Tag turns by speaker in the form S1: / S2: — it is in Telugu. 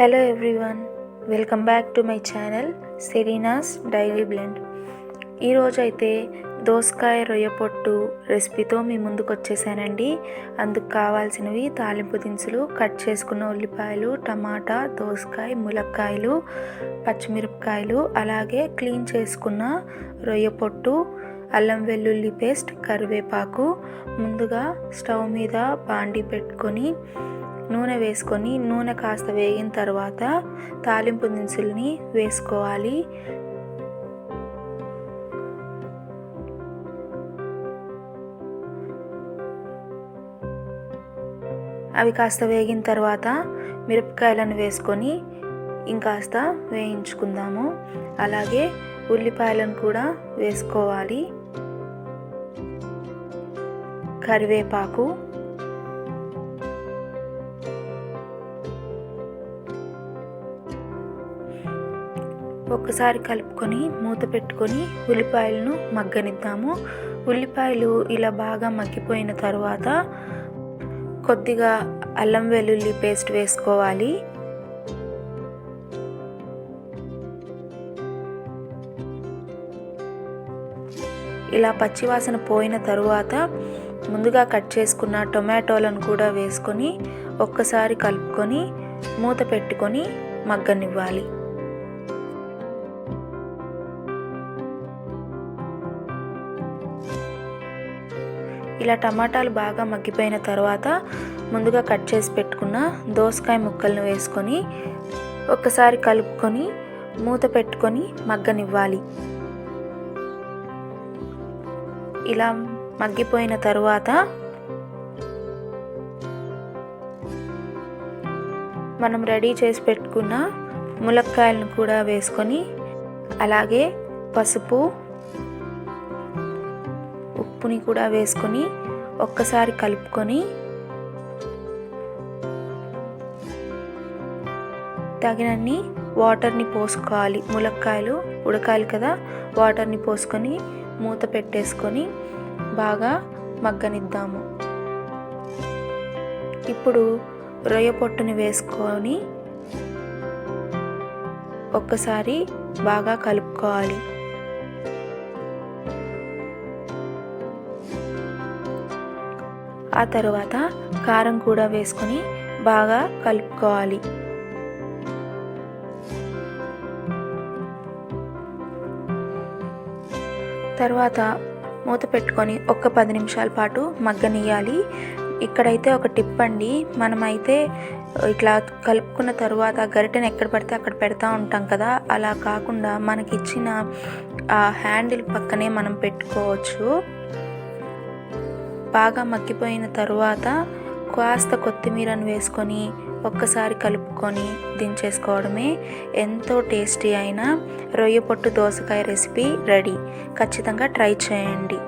S1: Hello everyone welcome back to my channel Serena's daily blend ఈరోజు అయితే దోసకాయ రొయ్య పొట్టు రెసిపీతో మీ ముందుకు వచ్చేసానండి. అందుకు కావాల్సినవి తాలింపు దినుసులు కట్ చేసుకున్న ఉల్లిపాయలు టమాటా దోసకాయ ములక్కాయలు పచ్చిమిరపకాయలు అలాగే క్లీన్ చేసుకున్న రొయ్య పొట్టు అల్లం వెల్లుల్లి పేస్ట్ కరివేపాకు ముందుగా స్టవ్ మీద బాండి పెట్టుకొని నూనె వేసుకొని నూనె కాస్త వేగిన తర్వాత తాలింపు దినుసుల్ని వేసుకోవాలి. అవి కాస్త వేగిన తర్వాత మిరపకాయలను వేసుకొని ఇంకాస్త వేయించుకుందాము. అలాగే ఉల్లిపాయలను కూడా వేసుకోవాలి. కరివేపాకు ఒక్కసారి కలుపుకొని మూత పెట్టుకొని ఉల్లిపాయలను మగ్గనిద్దాము. ఉల్లిపాయలు ఇలా బాగా మగ్గిపోయిన తర్వాత కొద్దిగా అల్లం వెల్లుల్లి పేస్ట్ వేసుకోవాలి. ఇలా పచ్చివాసన పోయిన తరువాత ముందుగా కట్ చేసుకున్న టొమాటోలను కూడా వేసుకొని ఒక్కసారి కలుపుకొని మూత పెట్టుకొని మగ్గనివ్వాలి. ఇలా టమాటాలు బాగా మగ్గిపోయిన తర్వాత ముందుగా కట్ చేసి పెట్టుకున్న దోసకాయ ముక్కలను వేసుకొని ఒక్కసారి కలుపుకొని మూత పెట్టుకొని మగ్గనివ్వాలి. ఇలా మగ్గిపోయిన తరువాత మనం రెడీ చేసి పెట్టుకున్న ములక్కాయలను కూడా వేసుకొని అలాగే పసుపు ఉప్పుని కూడా వేసుకొని ఒక్కసారి కలుపుకొని తగినన్ని వాటర్ని పోసుకోవాలి. ములక్కాయలు ఉడకాలి కదా వాటర్ని పోసుకొని మూత పెట్టేసుకొని బాగా మగ్గనిద్దాము. ఇప్పుడు రొయ్య పొట్టుని వేసుకొని ఒక్కసారి బాగా కలుపుకోవాలి. ఆ తర్వాత కారం కూడా వేసుకొని బాగా కలుపుకోవాలి. తర్వాత మూత పెట్టుకొని ఒక పది నిమిషాల పాటు మగ్గనియాలి ఇక్కడైతే ఒక టిప్ అండి మనమైతే ఇట్లా కలుపుకున్న తర్వాత గరిటెను ఎక్కడ పడితే అక్కడ పెడతా ఉంటాం కదా. అలా కాకుండా మనకి ఇచ్చిన ఆ హ్యాండిల్ పక్కనే మనం పెట్టుకోవచ్చు. బాగా మగ్గిపోయిన తరువాత కాస్త కొత్తిమీరను వేసుకొని ఒక్కసారి కలుపుకొని దించేసుకోవడమే ఎంతో టేస్టీ అయిన రొయ్య పొట్టు దోసకాయ రెసిపీ రెడీ. ఖచ్చితంగా ట్రై చేయండి.